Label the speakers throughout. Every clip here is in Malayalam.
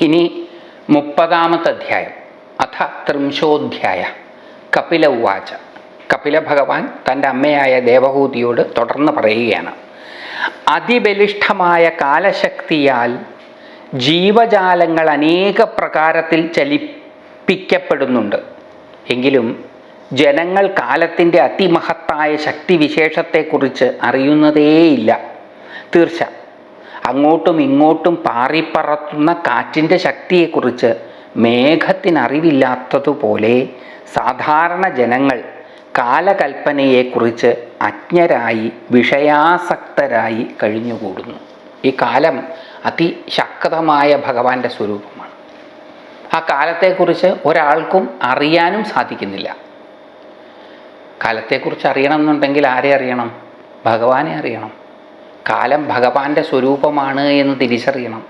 Speaker 1: ഇനി മുപ്പതാമത്തെ അധ്യായം അഥ ത്രിംശോധ്യായ. കപില ഉവാച കപില ഭഗവാൻ തന്റെ അമ്മയായ ദേവഹൂതിയോട് തുടർന്ന് പറയുകയാണ്. അതിബലിഷ്ഠമായ കാലശക്തിയാൽ ജീവജാലങ്ങൾ അനേക പ്രകാരത്തിൽ ചലിപ്പിക്കപ്പെടുന്നുണ്ട്. എങ്കിലും ജനങ്ങൾ കാലത്തിന്റെ അതിമഹത്തായ ശക്തിവിശേഷത്തെക്കുറിച്ച് അറിയുന്നതേയില്ല. തീർച്ച. അങ്ങോട്ടും ഇങ്ങോട്ടും പാറിപ്പറത്തുന്ന കാറ്റിന്റെ ശക്തിയെക്കുറിച്ച് മേഘത്തിനറിവില്ലാത്തതുപോലെ സാധാരണ ജനങ്ങൾ കാലകൽപ്പനയെക്കുറിച്ച് അജ്ഞരായി വിഷയാസക്തരായി കഴിഞ്ഞുകൂടുന്നു. ഈ കാലം അതിശക്തമായ ഭഗവാന്റെ സ്വരൂപമാണ്. ആ കാലത്തെക്കുറിച്ച് ഒരാൾക്കും അറിയാനും സാധിക്കുന്നില്ല. കാലത്തെക്കുറിച്ച് അറിയണം എന്നുണ്ടെങ്കിൽ ആരെ അറിയണം? ഭഗവാനെ അറിയണം. കാലം ഭഗവാന്റെ സ്വരൂപമാണ് എന്ന് തിരിച്ചറിയണം.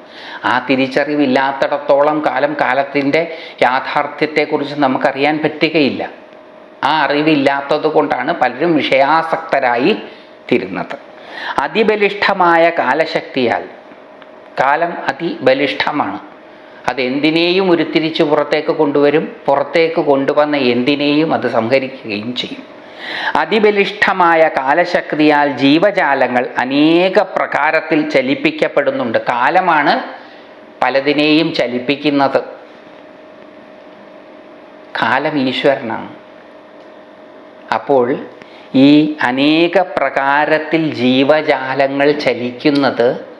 Speaker 1: ആ തിരിച്ചറിവില്ലാത്തിടത്തോളം കാലം കാലത്തിന്റെ യാഥാർത്ഥ്യത്തെക്കുറിച്ച് നമുക്കറിയാൻ പറ്റുകയില്ല. ആ അറിവില്ലാത്തത് കൊണ്ടാണ് പലരും വിഷയാസക്തരായി തീരുന്നത്. അതിബലിഷ്ഠമായ കാലശക്തിയാൽ കാലം അതിബലിഷ്ഠമാണ്. അതെന്തിനേയും ഉരുത്തിരിച്ച് പുറത്തേക്ക് കൊണ്ടുവരും പുറത്തേക്ക് കൊണ്ടുവന്ന എന്തിനേയും അത് സംഹരിക്കുകയും ചെയ്യും. അതിബലിഷ്ഠമായ കാലശക്തിയാൽ ജീവജാലങ്ങൾ അനേക പ്രകാരത്തിൽ ചലിപ്പിക്കപ്പെടുന്നുണ്ട്. കാലമാണ് പലതിനെയും ചലിപ്പിക്കുന്നത്. കാലം ഈശ്വരനാണ്. അപ്പോൾ ഈ അനേക പ്രകാരത്തിൽ ജീവജാലങ്ങൾ ചലിക്കുന്നത്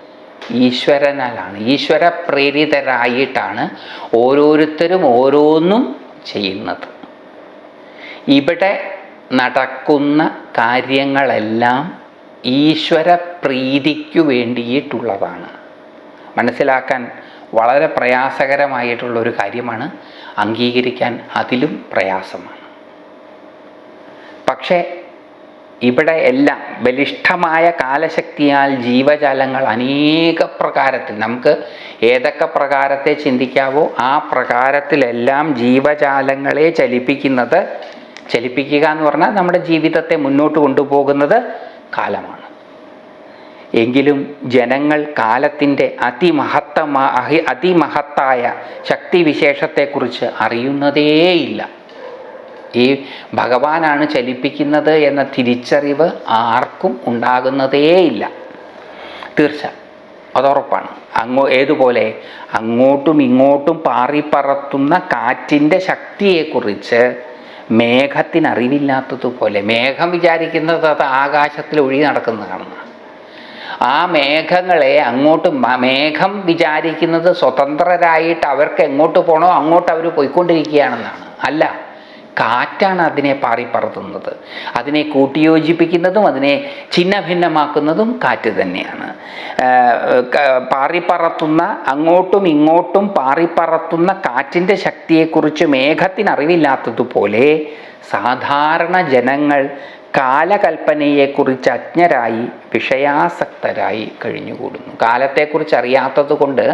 Speaker 1: ഈശ്വരനാലാണ്. ഈശ്വര പ്രേരിതരായിട്ടാണ് ഓരോരുത്തരും ഓരോന്നും ചെയ്യുന്നത്. ഇവിടെ നടക്കുന്ന കാര്യങ്ങളെല്ലാം ഈശ്വര പ്രീതിക്കു വേണ്ടിയിട്ടുള്ളതാണ്. മനസ്സിലാക്കാൻ വളരെ പ്രയാസകരമായിട്ടുള്ള ഒരു കാര്യമാണ് അംഗീകരിക്കാൻ അതിലും പ്രയാസമാണ്. പക്ഷേ ഇവിടെ എല്ലാം ബലിഷ്ഠമായ കാലശക്തിയാൽ ജീവജാലങ്ങൾ അനേക പ്രകാരത്തിൽ നമുക്ക് ഏതൊക്കെ പ്രകാരത്തെ ചിന്തിക്കാവോ ആ പ്രകാരത്തിലെല്ലാം ജീവജാലങ്ങളെ ചലിപ്പിക്കുന്നത് ചലിപ്പിക്കുക എന്ന് പറഞ്ഞാൽ നമ്മുടെ ജീവിതത്തെ മുന്നോട്ട് കൊണ്ടുപോകുന്നത് കാലമാണ്. എങ്കിലും ജനങ്ങൾ കാലത്തിന്റെ അതിമഹത്തമാ അതിമഹത്തായ ശക്തിവിശേഷത്തെക്കുറിച്ച് അറിയുന്നതേയില്ല. ഈ ഭഗവാനാണ് ചലിപ്പിക്കുന്നത് എന്ന തിരിച്ചറിവ് ആർക്കും ഉണ്ടാകുന്നതേയില്ല. തീർച്ച അതുറപ്പാണ്. അങ്ങോ ഏതുപോലെ അങ്ങോട്ടും ഇങ്ങോട്ടും പാറിപ്പറത്തുന്ന കാറ്റിന്റെ ശക്തിയെക്കുറിച്ച് മേഘത്തിനറിവില്ലാത്തതുപോലെ മേഘം വിചാരിക്കുന്നത് അത് ആകാശത്തിൽ ഒഴി നടക്കുന്നതാണ്. ആ മേഘങ്ങളെ അങ്ങോട്ട് മേഘം വിചാരിക്കുന്നത് സ്വതന്ത്രരായിട്ട് അവർക്ക് എങ്ങോട്ട് പോകണോ അങ്ങോട്ട് അവർ പോയിക്കൊണ്ടിരിക്കുകയാണെന്നാണ്. അല്ല കാറ്റാണ് അതിനെ പാറിപ്പറത്തുന്നത് അതിനെ കൂട്ടിയോജിപ്പിക്കുന്നതും അതിനെ ഛിന്നഭിന്നമാക്കുന്നതും കാറ്റ് തന്നെയാണ്. പാറിപ്പറത്തുന്ന അങ്ങോട്ടും ഇങ്ങോട്ടും പാറിപ്പറത്തുന്ന കാറ്റിന്റെ ശക്തിയെക്കുറിച്ച് മേഘത്തിന് അറിവില്ലാത്തതുപോലെ സാധാരണ ജനങ്ങൾ കാലകൽപ്പനയെക്കുറിച്ച് അജ്ഞരായി വിഷയാസക്തരായി കഴിഞ്ഞുകൂടുന്നു. കാലത്തെക്കുറിച്ച് അറിയാത്തത് കൊണ്ട്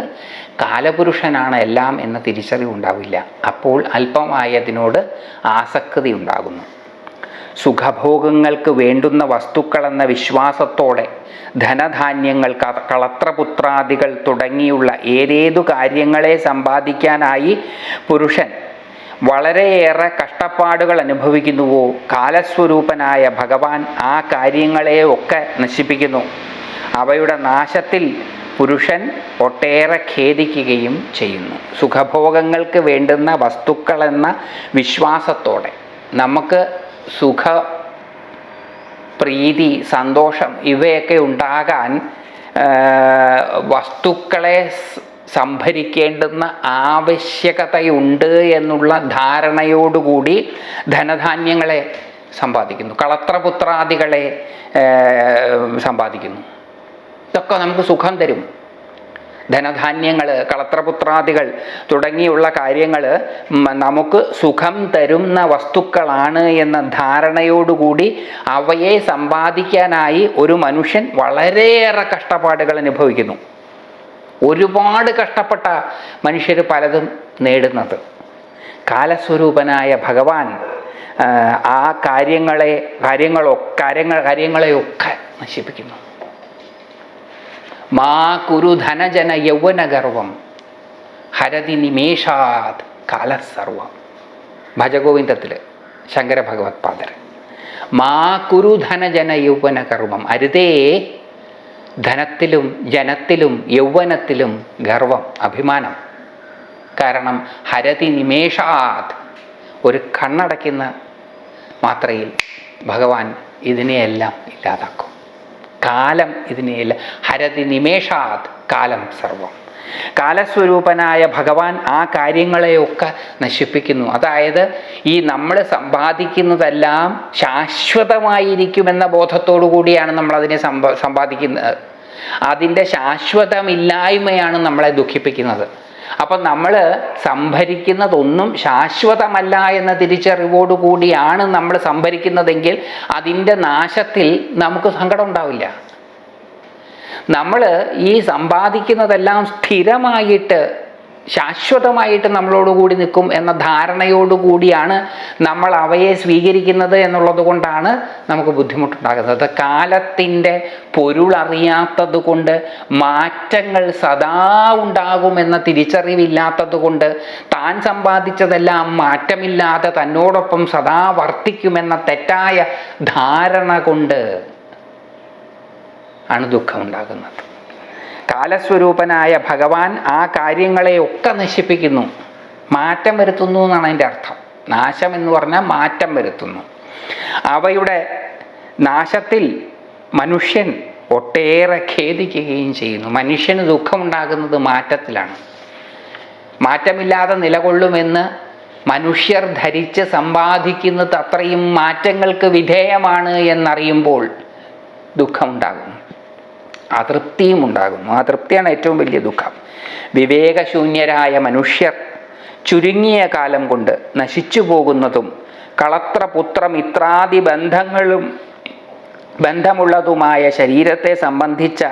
Speaker 1: കാലപുരുഷനാണ് എല്ലാം എന്ന തിരിച്ചറിവുണ്ടാവില്ല. അപ്പോൾ അല്പമായതിനോട് ആസക്തി ഉണ്ടാകുന്നു സുഖഭോഗങ്ങൾക്ക് വേണ്ടുന്ന വസ്തുക്കളെന്ന വിശ്വാസത്തോടെ ധനധാന്യങ്ങൾ കളത്രപുത്രാദികൾ തുടങ്ങിയുള്ള ഏതേതു കാര്യങ്ങളെ സമ്പാദിക്കാനായി പുരുഷൻ വളരെയേറെ കഷ്ടപ്പാടുകൾ അനുഭവിക്കുന്നുവോ? കാലസ്വരൂപനായ ഭഗവാൻ ആ കാര്യങ്ങളെ ഒക്കെ നശിപ്പിക്കുന്നു. അവയുടെ നാശത്തിൽ പുരുഷൻ ഒട്ടേറെ ഖേദിക്കുകയും ചെയ്യുന്നു. സുഖഭോഗങ്ങൾക്ക് വേണ്ടുന്ന വസ്തുക്കളെന്ന വിശ്വാസത്തോടെ നമുക്ക് സുഖ പ്രീതി സന്തോഷം ഇവയൊക്കെ ഉണ്ടാകാൻ വസ്തുക്കളെ സംഭരിക്കേണ്ടുന്ന ആവശ്യകതയുണ്ട് എന്നുള്ള ധാരണയോടുകൂടി ധനധാന്യങ്ങളെ സമ്പാദിക്കുന്നു. കളത്രപുത്രാദികളെ സമ്പാദിക്കുന്നു. ഇതൊക്കെ നമുക്ക് സുഖം തരും. ധനധാന്യങ്ങൾ കളത്രപുത്രാദികൾ തുടങ്ങിയുള്ള കാര്യങ്ങൾ നമുക്ക് സുഖം തരുന്ന വസ്തുക്കളാണ് എന്ന ധാരണയോടുകൂടി അവയെ സമ്പാദിക്കാനായി ഒരു മനുഷ്യൻ വളരെയേറെ കഷ്ടപ്പാടുകൾ അനുഭവിക്കുന്നു. ഒരുപാട് കഷ്ടപ്പെട്ട മനുഷ്യർ പലതും നേടുന്നത്. കാലസ്വരൂപനായ ഭഗവാൻ ആ, കാര്യങ്ങളെ കാര്യങ്ങളൊക്കെ കാര്യങ്ങൾ കാര്യങ്ങളെയൊക്കെ നശിപ്പിക്കുന്നു. മാ കുരു ധനജന യൗവനഗർവം ഹരതി നിമേഷാത് കാലസർവം ഭജഗോവിന്ദത്തിൽ ശങ്കര ഭഗവത്പാദർ മാ കുരു ധനജന യൗവന കർമ്മം അരുതേ ധനത്തിലും ജനത്തിലും യൗവനത്തിലും ഗർവം അഭിമാനം. കാരണം ഹരതി നിമേഷാത് ഒരു കണ്ണടയ്ക്കുന്ന മാത്രയിൽ ഭഗവാൻ ഇതിനെയെല്ലാം ഇല്ലാതാക്കും. കാലം ഇതിനെയെല്ലാം ഹരതി നിമേഷാത് കാലം സർവം. കാലസ്വരൂപനായ ഭഗവാൻ ആ കാര്യങ്ങളെയൊക്കെ നശിപ്പിക്കുന്നു. അതായത് ഈ നമ്മൾ സമ്പാദിക്കുന്നതെല്ലാം ശാശ്വതമായിരിക്കുമെന്ന ബോധത്തോടു കൂടിയാണ് നമ്മൾ അതിനെ സമ്പ സമ്പാദിക്കുന്നത്. അതിന്റെ ശാശ്വതമില്ലായ്മയാണ് നമ്മളെ ദുഃഖിപ്പിക്കുന്നത്. അപ്പം നമ്മൾ സംഭരിക്കുന്നതൊന്നും ശാശ്വതമല്ല എന്ന തിരിച്ചറിവോടുകൂടിയാണ് നമ്മൾ സംഭരിക്കുന്നതെങ്കിൽ അതിന്റെ നാശത്തിൽ നമുക്ക് സങ്കടം ഉണ്ടാവില്ല. നമ്മൾ ഈ സമ്പാദിക്കുന്നതെല്ലാം സ്ഥിരമായിട്ട് ശാശ്വതമായിട്ട് നമ്മളോട് കൂടി നിൽക്കും എന്ന ധാരണയോടുകൂടിയാണ് നമ്മൾ അവയെ സ്വീകരിക്കുന്നത് എന്നുള്ളത് കൊണ്ടാണ് നമുക്ക് ബുദ്ധിമുട്ടുണ്ടാകുന്നത്. കാലത്തിന്റെ പൊരുളറിയാത്തത് കൊണ്ട് മാറ്റങ്ങൾ സദാ ഉണ്ടാകുമെന്ന തിരിച്ചറിവില്ലാത്തത് കൊണ്ട് താൻ സമ്പാദിച്ചതെല്ലാം മാറ്റമില്ലാതെ തന്നോടൊപ്പം സദാ വർത്തിക്കുമെന്ന തെറ്റായ ധാരണ കൊണ്ട് ആണ് ദുഃഖമുണ്ടാകുന്നത്. കാലസ്വരൂപനായ ഭഗവാൻ ആ കാര്യങ്ങളെയൊക്കെ നശിപ്പിക്കുന്നു. മാറ്റം വരുത്തുന്നു എന്നാണ് അതിന്റെ അർത്ഥം. നാശം എന്ന് പറഞ്ഞാൽ മാറ്റം വരുത്തുന്നു. അവയുടെ നാശത്തിൽ മനുഷ്യൻ ഒട്ടേറെ ഖേദിക്കുകയും ചെയ്യുന്നു. മനുഷ്യന് ദുഃഖമുണ്ടാകുന്നത് മാറ്റത്തിലാണ്. മാറ്റമില്ലാതെ നിലകൊള്ളുമെന്ന് മനുഷ്യർ ധരിച്ച് സമ്പാദിക്കുന്നത് അത്രയും മാറ്റങ്ങൾക്ക് വിധേയമാണ് എന്നറിയുമ്പോൾ ദുഃഖമുണ്ടാകുന്നു. അതൃപ്തിയും ഉണ്ടാകുന്നു. ആ തൃപ്തിയാണ് ഏറ്റവും വലിയ ദുഃഖം. വിവേകശൂന്യരായ മനുഷ്യർ ചുരുങ്ങിയ കാലം കൊണ്ട് നശിച്ചു പോകുന്നതും കളത്ര പുത്രമിത്രാദി ബന്ധങ്ങളും ബന്ധമുള്ളതുമായ ശരീരത്തെ സംബന്ധിച്ച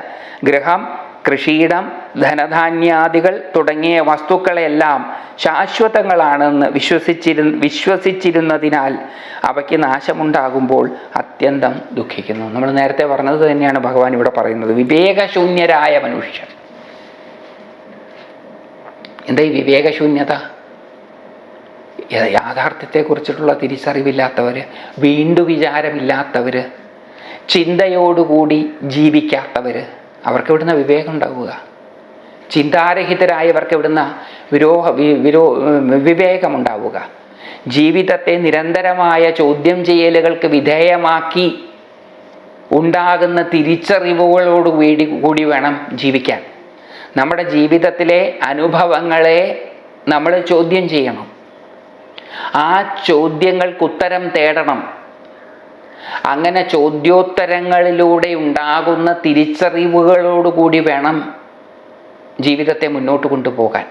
Speaker 1: ഗൃഹം കൃഷിയിടം ധനധാന്യാദികൾ തുടങ്ങിയ വസ്തുക്കളെല്ലാം ശാശ്വതങ്ങളാണെന്ന് വിശ്വസിച്ചിരു വിശ്വസിച്ചിരുന്നതിനാൽ അവയ്ക്ക് നാശമുണ്ടാകുമ്പോൾ അത്യന്തം ദുഃഖിക്കുന്നു. നമ്മൾ നേരത്തെ പറഞ്ഞത് തന്നെയാണ് ഭഗവാൻ ഇവിടെ പറയുന്നത്. വിവേകശൂന്യരായ മനുഷ്യർ. എന്താ ഈ വിവേകശൂന്യത? യാഥാർത്ഥ്യത്തെക്കുറിച്ചിട്ടുള്ള തിരിച്ചറിവില്ലാത്തവർ വീണ്ടു വിചാരമില്ലാത്തവർ ചിന്തയോടുകൂടി ജീവിക്കാത്തവർ അവർക്ക് ഇവിടുന്ന് വിവേകം ഉണ്ടാവുക. ചിന്താരഹിതരായവർക്ക് ഇവിടുന്ന് വിരോഹ വിരോ വിവേകമുണ്ടാവുക. ജീവിതത്തെ നിരന്തരമായ ചോദ്യം ചെയ്യലുകൾക്ക് വിധേയമാക്കി ഉണ്ടാകുന്ന തിരിച്ചറിവുകളോട് കൂടി കൂടി വേണം ജീവിക്കാൻ. നമ്മുടെ ജീവിതത്തിലെ അനുഭവങ്ങളെ നമ്മൾ ചോദ്യം ചെയ്യണം. ആ ചോദ്യങ്ങൾക്ക് ഉത്തരം തേടണം. അങ്ങനെ ചോദ്യോത്തരങ്ങളിലൂടെ ഉണ്ടാകുന്ന തിരിച്ചറിവുകളോടുകൂടി വേണം ജീവിതത്തെ മുന്നോട്ട് കൊണ്ടുപോകാൻ.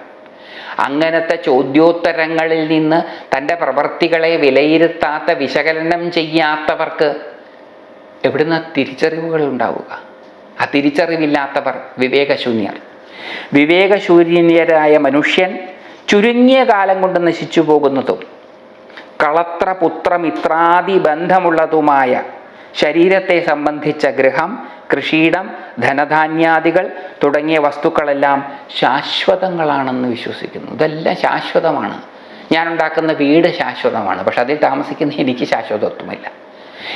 Speaker 1: അങ്ങനത്തെ ചോദ്യോത്തരങ്ങളിൽ നിന്ന് തന്റെ പ്രവർത്തികളെ വിലയിരുത്താത്ത വിശകലനം ചെയ്യാത്തവർക്ക് എവിടുന്ന തിരിച്ചറിവുകൾ ഉണ്ടാവുക? ആ തിരിച്ചറിവില്ലാത്തവർ വിവേകശൂന്യർ. വിവേകശൂന്യരായ മനുഷ്യൻ ചുരുങ്ങിയ കാലം കൊണ്ട് നശിച്ചു പോകുന്നതും കളത്ര പുത്രമിത്രാദി ബന്ധമുള്ളതുമായ ശരീരത്തെ സംബന്ധിച്ച ഗൃഹം കൃഷിയിടം ധനധാന്യാദികൾ തുടങ്ങിയ വസ്തുക്കളെല്ലാം ശാശ്വതങ്ങളാണെന്ന് വിശ്വസിക്കുന്നു. ഇതെല്ലാം ശാശ്വതമാണ്. ഞാൻ ഉണ്ടാക്കുന്ന വീട് ശാശ്വതമാണ്. പക്ഷെ അതിൽ താമസിക്കുന്ന എനിക്ക് ശാശ്വതത്വമില്ല.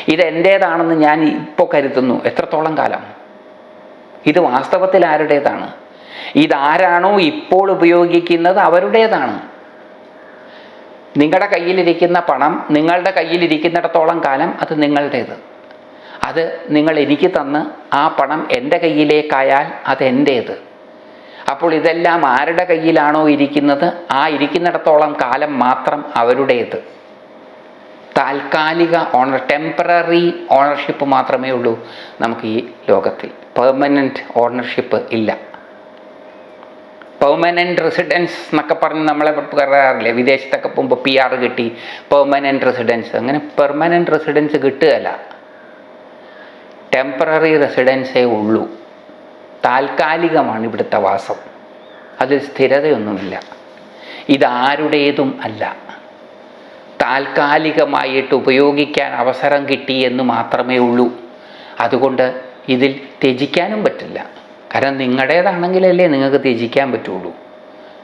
Speaker 1: ഇത് എന്റേതാണെന്ന് ഞാൻ ഇപ്പോൾ കരുതുന്നു എത്രത്തോളം കാലം? ഇത് വാസ്തവത്തിൽ ആരുടേതാണ്? ഇതാരാണോ ഇപ്പോൾ ഉപയോഗിക്കുന്നത് അവരുടേതാണ്. നിങ്ങളുടെ കയ്യിലിരിക്കുന്ന പണം നിങ്ങളുടെ കയ്യിലിരിക്കുന്നിടത്തോളം കാലം അത് നിങ്ങളുടേത്. അത് നിങ്ങൾ എനിക്ക് തന്ന് ആ പണം എന്റെ കയ്യിലേക്കായാൽ അത് എന്റേത്. അപ്പോൾ ഇതെല്ലാം ആരുടെ കയ്യിലാണോ ഇരിക്കുന്നത്? ആ ഇരിക്കുന്നിടത്തോളം കാലം മാത്രം അവരുടേത്. താൽക്കാലിക ഓണർ ടെമ്പററി ഓണർഷിപ്പ് മാത്രമേ ഉള്ളൂ നമുക്ക് ഈ ലോകത്തിൽ. പെർമനന്റ് ഓണർഷിപ്പ് ഇല്ല. പെർമനന്റ് റെസിഡൻസ് എന്നൊക്കെ പറഞ്ഞ് നമ്മളെ പറയാറില്ലേ വിദേശത്തൊക്കെ പോകുമ്പോൾ പി ആർ കിട്ടി പെർമനന്റ് റെസിഡൻസ് അങ്ങനെ പെർമനന്റ് റെസിഡൻസ് കിട്ടുകയല്ല. ടെമ്പററി റെസിഡൻസേ ഉള്ളൂ. താൽക്കാലികമാണ് ഇവിടുത്തെ വാസം. അതിൽ സ്ഥിരതയൊന്നുമില്ല. ഇതാരുടേതും അല്ല. താൽക്കാലികമായിട്ട് ഉപയോഗിക്കാൻ അവസരം കിട്ടി എന്ന് മാത്രമേ ഉള്ളൂ. അതുകൊണ്ട് ഇതിൽ ത്യജിക്കാനും പറ്റില്ല. കാരണം നിങ്ങളുടേതാണെങ്കിലല്ലേ നിങ്ങൾക്ക് ത്യജിക്കാൻ പറ്റുള്ളൂ.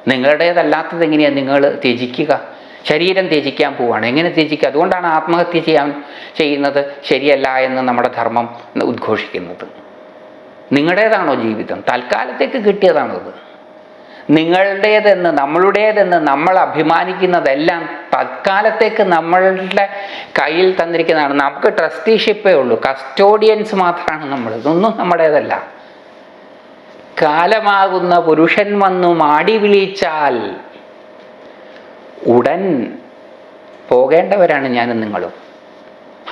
Speaker 1: നിങ്ങളുടേതല്ലാത്തത് എങ്ങനെയാണ് നിങ്ങൾ ത്യജിക്കുക? ശരീരം ത്യജിക്കാൻ പോവുകയാണ് എങ്ങനെ ത്യജിക്കുക? അതുകൊണ്ടാണ് ആത്മഹത്യ ചെയ്യാൻ ചെയ്യുന്നത് ശരിയല്ല എന്ന് നമ്മുടെ ധർമ്മം ഉദ്ഘോഷിക്കുന്നത്. നിങ്ങളുടേതാണോ ജീവിതം? തൽക്കാലത്തേക്ക് കിട്ടിയതാണത്. നിങ്ങളുടേതെന്ന് നമ്മളുടേതെന്ന് നമ്മൾ അഭിമാനിക്കുന്നതെല്ലാം തൽക്കാലത്തേക്ക് നമ്മളുടെ കയ്യിൽ തന്നിരിക്കുന്നതാണ്. നമുക്ക് ട്രസ്റ്റിഷിപ്പേ ഉള്ളൂ. കസ്റ്റോഡിയൻസ് മാത്രമാണ് നമ്മൾ ഇതൊന്നും നമ്മുടേതല്ല. കാലമാകുന്ന പുരുഷൻ വന്നു മാടി വിളിച്ചാൽ ഉടൻ പോകേണ്ടവരാണ് ഞാനും നിങ്ങളും.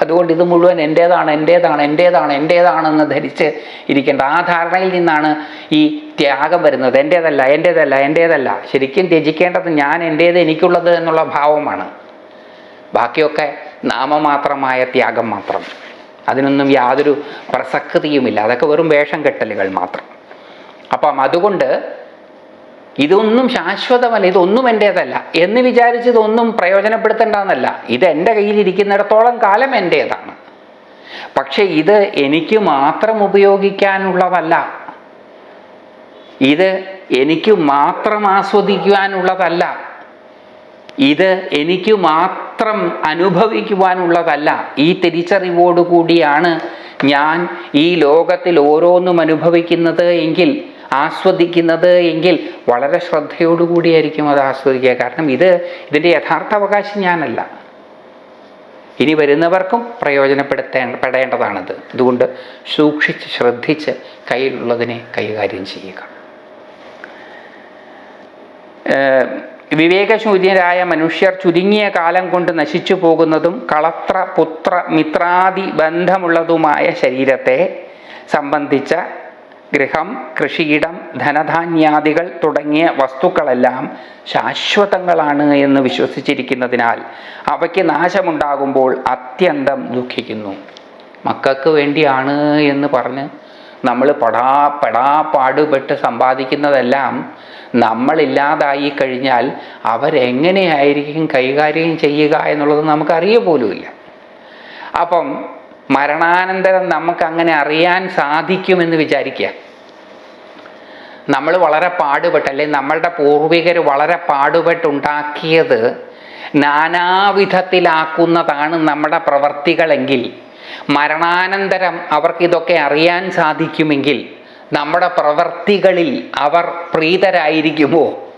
Speaker 1: അതുകൊണ്ട് ഇത് മുഴുവൻ എന്റേതാണ് എന്റേതാണ് എന്റേതാണ് എന്റേതാണെന്ന് ധരിച്ച് ഇരിക്കേണ്ട. ആ ധാരണയിൽ നിന്നാണ് ഈ ത്യാഗം വരുന്നത്. എന്റേതല്ല എന്റേതല്ല എന്റേതല്ല ശരിക്കും ത്യജിക്കേണ്ടത് ഞാൻ എന്റേത് എനിക്കുള്ളത് എന്നുള്ള ഭാവമാണ്. ബാക്കിയൊക്കെ നാമമാത്രമായ ത്യാഗം മാത്രം. അതിനൊന്നും യാതൊരു പ്രസക്തിയുമില്ല. അതൊക്കെ വെറും വേഷം കെട്ടലുകൾ മാത്രം. അപ്പം അതുകൊണ്ട് ഇതൊന്നും ശാശ്വതമല്ല ഇതൊന്നും എന്റേതല്ല. എന്ന് വിചാരിച്ച് ഇതൊന്നും പ്രയോജനപ്പെടുത്തേണ്ടെന്നല്ല ഇത് എന്റെ കയ്യിലിരിക്കുന്നിടത്തോളം കാലം എന്റേതാണ്. പക്ഷേ ഇത് എനിക്ക് മാത്രം ഉപയോഗിക്കാനുള്ളതല്ല. ഇത് എനിക്ക് മാത്രം ആസ്വദിക്കുവാനുള്ളതല്ല. ഇത് എനിക്ക് മാത്രം അനുഭവിക്കുവാനുള്ളതല്ല. ഈ തിരിച്ചറിവോടുകൂടിയാണ് ഞാൻ ഈ ലോകത്തിൽ ഓരോന്നും അനുഭവിക്കുന്നത് എങ്കിൽ ആസ്വദിക്കുന്നത് എങ്കിൽ വളരെ ശ്രദ്ധയോടുകൂടിയായിരിക്കും അത് ആസ്വദിക്കുക. കാരണം ഇത് ഇതിന്റെ യഥാർത്ഥ അവകാശം ഞാനല്ല. ഇനി വരുന്നവർക്കും പ്രയോജനപ്പെടുത്തേ പെടേണ്ടതാണിത് അതുകൊണ്ട് സൂക്ഷിച്ച് ശ്രദ്ധിച്ച് കയ്യിലുള്ളതിനെ കൈകാര്യം ചെയ്യുക. വിവേകശൂന്യരായ മനുഷ്യർ ചുരുങ്ങിയ കാലം കൊണ്ട് നശിച്ചു പോകുന്നതും കളത്ര പുത്ര മിത്രാദി ബന്ധമുള്ളതുമായ ശരീരത്തെ സംബന്ധിച്ച ഗൃഹം കൃഷിയിടം ധനധാന്യാദികൾ തുടങ്ങിയ വസ്തുക്കളെല്ലാം ശാശ്വതങ്ങളാണ് എന്ന് വിശ്വസിച്ചിരിക്കുന്നതിനാൽ അവയ്ക്ക് നാശമുണ്ടാകുമ്പോൾ അത്യന്തം ദുഃഖിക്കുന്നു. മക്കൾക്ക് വേണ്ടിയാണ് എന്ന് പറഞ്ഞ് നമ്മൾ പടാ പെടാ പാടുപെട്ട് സമ്പാദിക്കുന്നതെല്ലാം നമ്മളില്ലാതായി കഴിഞ്ഞാൽ അവരെങ്ങനെയായിരിക്കും കൈകാര്യം ചെയ്യുക എന്നുള്ളത് നമുക്കറിയ പോലുമില്ല അപ്പം മരണാനന്തരം നമുക്ക് അങ്ങനെ അറിയാൻ സാധിക്കുമെന്ന് വിചാരിക്കുക. നമ്മൾ വളരെ പാടുപെട്ട് അല്ലെങ്കിൽ നമ്മളുടെ പൂർവികർ വളരെ പാടുപെട്ടുണ്ടാക്കിയത് നാനാവിധത്തിലാക്കുന്നതാണ് നമ്മുടെ പ്രവർത്തികളെങ്കിൽ. മരണാനന്തരം അവർക്ക് ഇതൊക്കെ അറിയാൻ സാധിക്കുമെങ്കിൽ നമ്മുടെ പ്രവർത്തികളിൽ അവർ പ്രീതരായിരിക്കുമോ?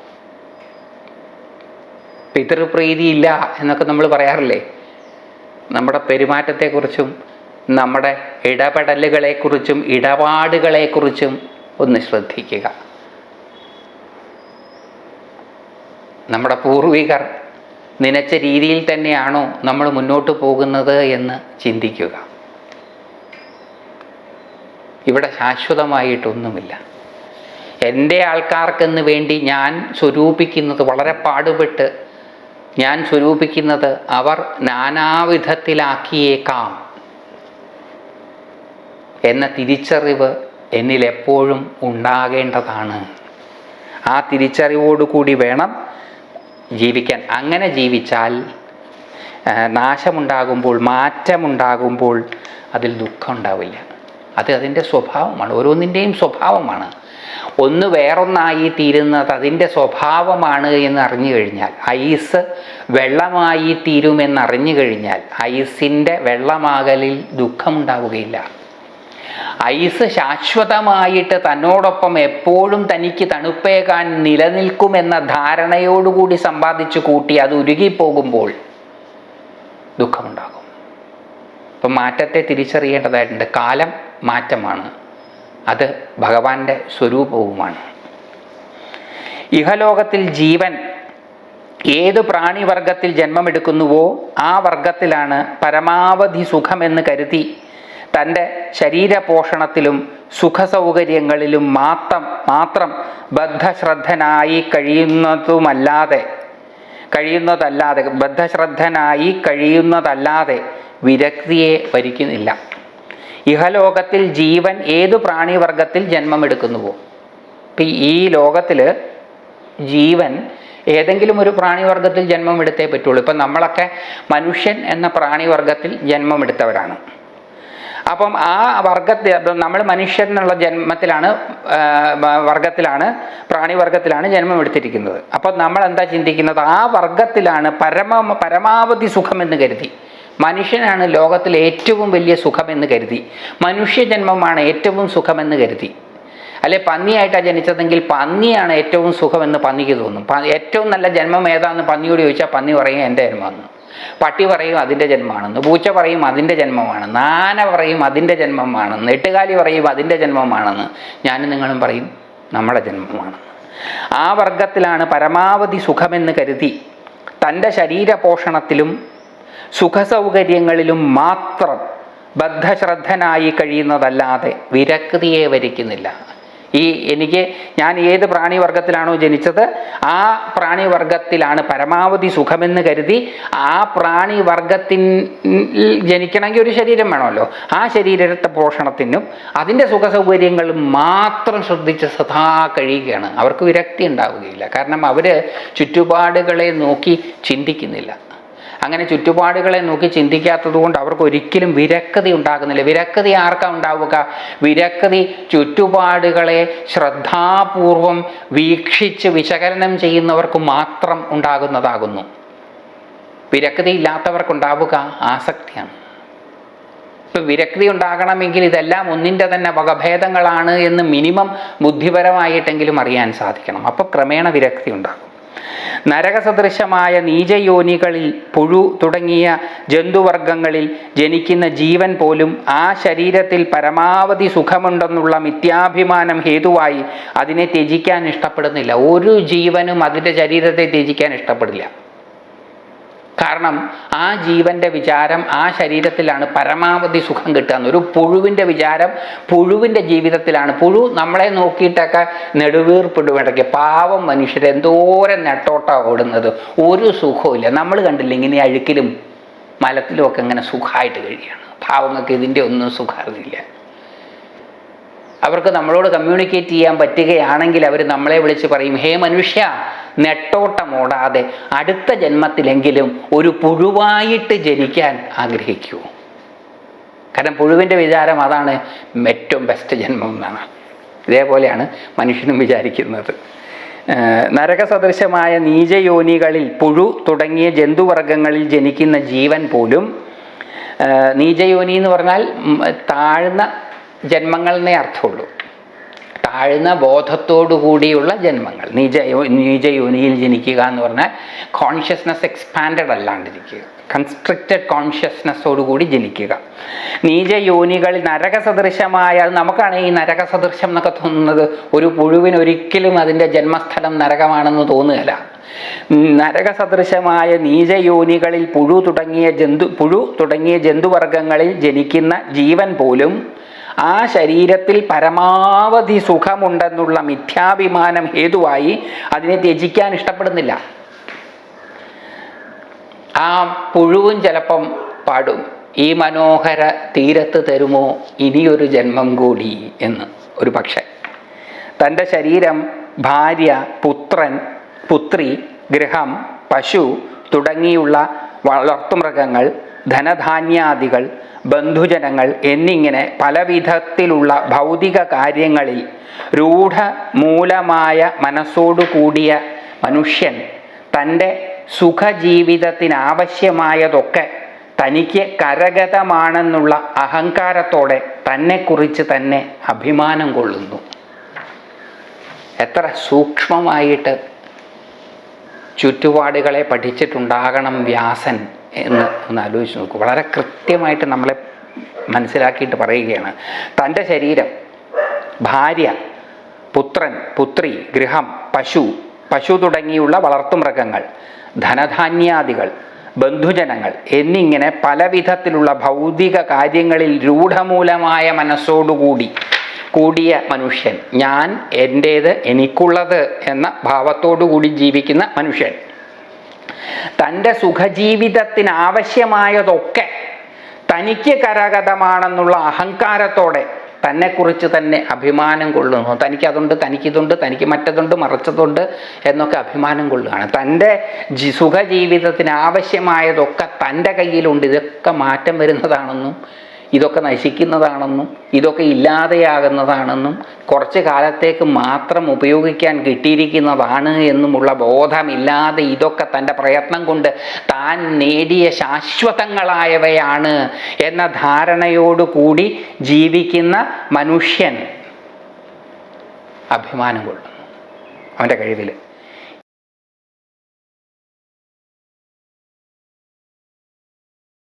Speaker 1: പിതൃപ്രീതിയില്ല എന്നൊക്കെ നമ്മൾ പറയാറില്ലേ? നമ്മുടെ പെരുമാറ്റത്തെക്കുറിച്ചും നമ്മുടെ ഇടപെടലുകളെക്കുറിച്ചും ഇടപാടുകളെക്കുറിച്ചും ഒന്ന് ശ്രദ്ധിക്കുക. നമ്മുടെ പൂർവികർ നനച്ച രീതിയിൽ തന്നെയാണോ നമ്മൾ മുന്നോട്ട് പോകുന്നത് എന്ന് ചിന്തിക്കുക. ഇവിടെ ശാശ്വതമായിട്ടൊന്നുമില്ല. എന്റെ ആൾക്കാർക്കെന്ന് വേണ്ടി ഞാൻ സ്വരൂപിക്കുന്നത് വളരെ പാടുപെട്ട് ഞാൻ സ്വരൂപിക്കുന്നത് അവർ നാനാവിധത്തിലാക്കിയേക്കാം. എന്ന തിരിച്ചറിവ് എന്നിൽ എപ്പോഴും ഉണ്ടാകേണ്ടതാണ്. ആ തിരിച്ചറിവോടുകൂടി വേണം ജീവിക്കാൻ. അങ്ങനെ ജീവിച്ചാൽ നാശമുണ്ടാകുമ്പോൾ മാറ്റമുണ്ടാകുമ്പോൾ അതിൽ ദുഃഖം ഉണ്ടാവില്ല അത് അതിന്റെ സ്വഭാവമാണ്. ഓരോന്നിന്റെയും സ്വഭാവമാണ്. ഒന്ന് വേറൊന്നായി തീരുന്നത് അതിന്റെ സ്വഭാവമാണ് എന്ന് അറിഞ്ഞു കഴിഞ്ഞാൽ ഐസ് വെള്ളമായി തീരുമെന്നറിഞ്ഞു കഴിഞ്ഞാൽ ഐസിന്റെ വെള്ളമാകലിൽ ദുഃഖമുണ്ടാവുകയില്ല. ഐസ് ശാശ്വതമായിട്ട് തന്നോടൊപ്പം എപ്പോഴും തനിക്ക് തണുപ്പേകാൻ നിലനിൽക്കുമെന്ന ധാരണയോടുകൂടി സമ്പാദിച്ചു കൂട്ടി അത് ഉരുകിപ്പോകുമ്പോൾ ദുഃഖമുണ്ടാകും. അപ്പം മാറ്റത്തെ തിരിച്ചറിയേണ്ടതായിട്ടുണ്ട്. കാലം മാറ്റമാണ്. അത് ഭഗവാന്റെ സ്വരൂപവുമാണ്. ഇഹലോകത്തിൽ ജീവൻ ഏത് പ്രാണിവർഗത്തിൽ ജന്മമെടുക്കുന്നുവോ ആ വർഗത്തിലാണ് പരമാവധി സുഖമെന്ന് കരുതി തന്റെ ശരീരപോഷണത്തിലും സുഖസൗകര്യങ്ങളിലും മാത്രം മാത്രം ബദ്ധശ്രദ്ധനായി കഴിയുന്നതുമല്ലാതെ കഴിയുന്നതല്ലാതെ ബദ്ധശ്രദ്ധനായി കഴിയുന്നതല്ലാതെ വിരക്തിയെ വരിക്കുന്നില്ല. ഇഹലോകത്തിൽ ജീവൻ ഏതു പ്രാണിവർഗത്തിൽ ജന്മമെടുക്കുന്നുവോ? ഇപ്പം ഈ ലോകത്തിൽ ജീവൻ ഏതെങ്കിലും ഒരു പ്രാണിവർഗത്തിൽ ജന്മം എടുത്തേ പറ്റുള്ളൂ. ഇപ്പം നമ്മളൊക്കെ മനുഷ്യൻ എന്ന പ്രാണിവർഗത്തിൽ ജന്മമെടുത്തവരാണ്. അപ്പം ആ വർഗത്തിൽ നമ്മൾ മനുഷ്യൻ എന്നുള്ള ജന്മത്തിലാണ് വർഗത്തിലാണ് പ്രാണിവർഗത്തിലാണ് ജന്മം എടുത്തിരിക്കുന്നത്. അപ്പം നമ്മൾ എന്താ ചിന്തിക്കുന്നത്? ആ വർഗത്തിലാണ് പരമ പരമാവധി സുഖമെന്ന് കരുതി. മനുഷ്യനാണ് ലോകത്തിലെ ഏറ്റവും വലിയ സുഖമെന്ന് കരുതി. മനുഷ്യജന്മമാണ് ഏറ്റവും സുഖമെന്ന് കരുതി. അല്ലെ പന്നിയായിട്ടാണ് ജനിച്ചതെങ്കിൽ പന്നിയാണ് ഏറ്റവും സുഖമെന്ന് പന്നിക്ക് തോന്നും. ഏറ്റവും നല്ല ജന്മം ഏതാന്ന് പന്നിയോട് ചോദിച്ചാൽ പന്നി പറയുക എന്റെ ജന്മമെന്ന് പട്ടി പറയും അതിന്റെ ജന്മമാണെന്ന് പൂച്ച പറയും അതിന്റെ ജന്മമാണെന്ന് ആന പറയും അതിന്റെ ജന്മമാണെന്ന് എട്ടുകാലി പറയും അതിന്റെ ജന്മമാണെന്ന് ഞാനും നിങ്ങളും പറയും നമ്മളെ ജന്മമാണ്. ആ വർഗത്തിലാണ് പരമാവധി സുഖമെന്ന് കരുതി തന്റെ ശരീരപോഷണത്തിലും സുഖസൗകര്യങ്ങളിലും മാത്രം ബദ്ധശ്രദ്ധനായി കഴിയുന്നതല്ലാതെ വിരക്തിയെ വരിക്കുന്നില്ല. ഈ എനിക്ക് ഞാൻ ഏത് പ്രാണിവർഗത്തിലാണോ ജനിച്ചത് ആ പ്രാണിവർഗത്തിലാണ് പരമാവധി സുഖമെന്ന് കരുതി ആ പ്രാണിവർഗത്തിൽ ജനിക്കണമെങ്കിൽ ഒരു ശരീരം വേണമല്ലോ. ആ ശരീരത്തെ പോഷണത്തിനും അതിന്റെ സുഖ സുഖസൗകര്യങ്ങളും മാത്രം ശ്രദ്ധിച്ച് സദാ കഴിയുകയാണ്. അവർക്ക് വിരക്തി ഉണ്ടാവുകയില്ല. കാരണം അവർ ചുറ്റുപാടുകളെ നോക്കി ചിന്തിക്കുന്നില്ല. അങ്ങനെ ചുറ്റുപാടുകളെ നോക്കി ചിന്തിക്കാത്തത് കൊണ്ട് അവർക്ക് ഒരിക്കലും വിരക്തി ഉണ്ടാകുന്നില്ല. വിരക്തി ആർക്കാ ഉണ്ടാവുക? വിരക്തി ചുറ്റുപാടുകളെ ശ്രദ്ധാപൂർവം വീക്ഷിച്ച് വിശകലനം ചെയ്യുന്നവർക്ക് മാത്രം ഉണ്ടാകുന്നതാകുന്നു. വിരക്തി ഇല്ലാത്തവർക്കുണ്ടാവുക ആസക്തിയാണ്. ഇപ്പം വിരക്തി ഉണ്ടാകണമെങ്കിൽ ഇതെല്ലാം ഒന്നിന്റെ തന്നെ വകഭേദങ്ങളാണ് എന്ന് മിനിമം ബുദ്ധിപരമായിട്ടെങ്കിലും അറിയാൻ സാധിക്കണം. അപ്പോൾ ക്രമേണ വിരക്തി ഉണ്ടാകും. നരകസദൃശമായ നീചയോനികളിൽ പുഴു തുടങ്ങിയ ജന്തുവർഗങ്ങളിൽ ജനിക്കുന്ന ജീവൻ പോലും ആ ശരീരത്തിൽ പരമാവധി സുഖമുണ്ടെന്നുള്ള മിഥ്യാഭിമാനം ഹേതുവായി അതിനെ ത്യജിക്കാൻ ഇഷ്ടപ്പെടുന്നില്ല. ഒരു ജീവനും അതിന്റെ ശരീരത്തെ ത്യജിക്കാൻ ഇഷ്ടപ്പെടില്ല. കാരണം ആ ജീവന്റെ വിചാരം ആ ശരീരത്തിലാണ് പരമാവധി സുഖം കിട്ടുക ഒരു പുഴുവിന്റെ വിചാരം പുഴുവിന്റെ ജീവിതത്തിലാണ്. പുഴു നമ്മളെ നോക്കിയിട്ടൊക്കെ നെടുവീർപ്പിടും ഇടയ്ക്ക് പാവം മനുഷ്യർ എന്തോരം നെട്ടോട്ടാണ് ഓടുന്നത്. ഒരു സുഖവുമില്ല നമ്മൾ കണ്ടില്ല ഇങ്ങനെ അഴുക്കിലും മലത്തിലും ഒക്കെ ഇങ്ങനെ സുഖമായിട്ട് കഴിയാണ് പാവങ്ങൾക്ക് ഇതിന്റെ ഒന്നും സുഖമില്ല അവർക്ക് നമ്മളോട് കമ്മ്യൂണിക്കേറ്റ് ചെയ്യാൻ പറ്റുകയാണെങ്കിൽ അവർ നമ്മളെ വിളിച്ച് പറയും ഹേ മനുഷ്യ നെട്ടോട്ടം ഓടാതെ അടുത്ത ജന്മത്തിലെങ്കിലും ഒരു പുഴുവായിട്ട് ജനിക്കാൻ ആഗ്രഹിക്കൂ. കാരണം പുഴുവിന്റെ വിചാരം അതാണ് ഏറ്റവും ബെസ്റ്റ് ജന്മം എന്നാണ്. ഇതേപോലെയാണ് മനുഷ്യനും വിചാരിക്കുന്നത്. നരക നരകസദൃശമായ നീചയോനികളിൽ പുഴു തുടങ്ങിയ ജന്തുവർഗങ്ങളിൽ ജനിക്കുന്ന ജീവൻ പോലും നീചയോനി എന്ന് പറഞ്ഞാൽ താഴ്ന്ന ജന്മങ്ങളെന്നേ അർത്ഥമുള്ളൂ. താഴ്ന്ന ബോധത്തോടു കൂടിയുള്ള ജന്മങ്ങൾ. നീച യോനിയിൽ ജനിക്കുക എന്ന് പറഞ്ഞാൽ കോൺഷ്യസ്നസ് എക്സ്പാൻഡഡ് അല്ലാണ്ടിരിക്കുക. കൺസ്ട്രിക്റ്റഡ് കോൺഷ്യസ്നെസ്സോടുകൂടി ജനിക്കുക. നീജ യോനികൾ നരകസദൃശമായ നമുക്കാണ് ഈ നരകസദൃശം എന്നൊക്കെ തോന്നുന്നത് ഒരു പുഴുവിന് ഒരിക്കലും അതിന്റെ ജന്മസ്ഥലം നരകമാണെന്ന് തോന്നുകയില്ല. നരകസദൃശമായ നീചയോനികളിൽ പുഴു തുടങ്ങിയ ജന്തു പുഴു തുടങ്ങിയ ജന്തുവർഗങ്ങളിൽ ജനിക്കുന്ന ജീവൻ പോലും ആ ശരീരത്തിൽ പരമാവധി സുഖമുണ്ടെന്നുള്ള മിഥ്യാഭിമാനം ഹേതുവായി അതിനെ ത്യജിക്കാൻ ഇഷ്ടപ്പെടുന്നില്ല. ആ പുഴുവും ചിലപ്പം പാടും. ഈ മനോഹര തീരത്ത് തരുമോ ഇനിയൊരു ജന്മം കൂടി എന്ന് ഒരു പക്ഷേ. തന്റെ ശരീരം ഭാര്യ പുത്രൻ പുത്രി ഗൃഹം പശു തുടങ്ങിയുള്ള വളർത്തുമൃഗങ്ങൾ ധനധാന്യാദികൾ ബന്ധുജനങ്ങൾ എന്നിങ്ങനെ പലവിധത്തിലുള്ള ഭൗതിക കാര്യങ്ങളിൽ രൂഢ മൂലമായ മനസ്സോടു കൂടിയ മനുഷ്യൻ തന്റെ സുഖജീവിതത്തിനാവശ്യമായതൊക്കെ തനിക്ക് കരഗതമാണെന്നുള്ള അഹങ്കാരത്തോടെ തന്നെക്കുറിച്ച് തന്നെ അഭിമാനം കൊള്ളുന്നു. എത്ര സൂക്ഷ്മമായിട്ട് ചുറ്റുപാടുകളെ പഠിച്ചിട്ടുണ്ടാകണം വ്യാസൻ എന്ന് ഒന്ന് ആലോചിച്ച് നോക്കൂ. വളരെ കൃത്യമായിട്ട് നമ്മളെ മനസ്സിലാക്കിയിട്ട് പറയുകയാണ്. തന്റെ ശരീരം ഭാര്യ പുത്രൻ പുത്രി ഗൃഹം പശു പശു തുടങ്ങിയുള്ള വളർത്തുമൃഗങ്ങൾ ധനധാന്യാദികൾ ബന്ധുജനങ്ങൾ എന്നിങ്ങനെ പലവിധത്തിലുള്ള ഭൗതിക കാര്യങ്ങളിൽ രൂഢമൂലമായ മനസ്സോടുകൂടി കൂടിയ മനുഷ്യൻ. ഞാൻ എന്റേത് എനിക്കുള്ളത് എന്ന ഭാവത്തോടു കൂടി ജീവിക്കുന്ന മനുഷ്യൻ. തന്റെ സുഖജീവിതത്തിന് ആവശ്യമായതൊക്കെ തനിക്ക് കരഗതമാണെന്നുള്ള അഹങ്കാരത്തോടെ തന്നെക്കുറിച്ച് തന്നെ അഭിമാനം കൊള്ളുന്നു. തനിക്കതുണ്ട് തനിക്കിതുണ്ട് തനിക്ക് മറ്റതുണ്ട് മറിച്ചതുണ്ട് എന്നൊക്കെ അഭിമാനം കൊള്ളുകയാണ്. തന്റെ സുഖജീവിതത്തിന് ആവശ്യമായതൊക്കെ തന്റെ കയ്യിലുണ്ട്. ഇതൊക്കെ മാറ്റം വരുന്നതാണെന്നും ഇതൊക്കെ നശിക്കുന്നതാണെന്നും ഇതൊക്കെ ഇല്ലാതെയാകുന്നതാണെന്നും കുറച്ച് കാലത്തേക്ക് മാത്രം ഉപയോഗിക്കാൻ കിട്ടിയിരിക്കുന്നതാണ് എന്നുമുള്ള ബോധമില്ലാതെ ഇതൊക്കെ തന്റെ പ്രയത്നം കൊണ്ട് താൻ നേടിയ ശാശ്വതങ്ങളായവയാണ് എന്ന ധാരണയോടുകൂടി ജീവിക്കുന്ന മനുഷ്യൻ അഭിമാനം കൊള്ളുന്നു. അവന്റെ കഴിവിൽ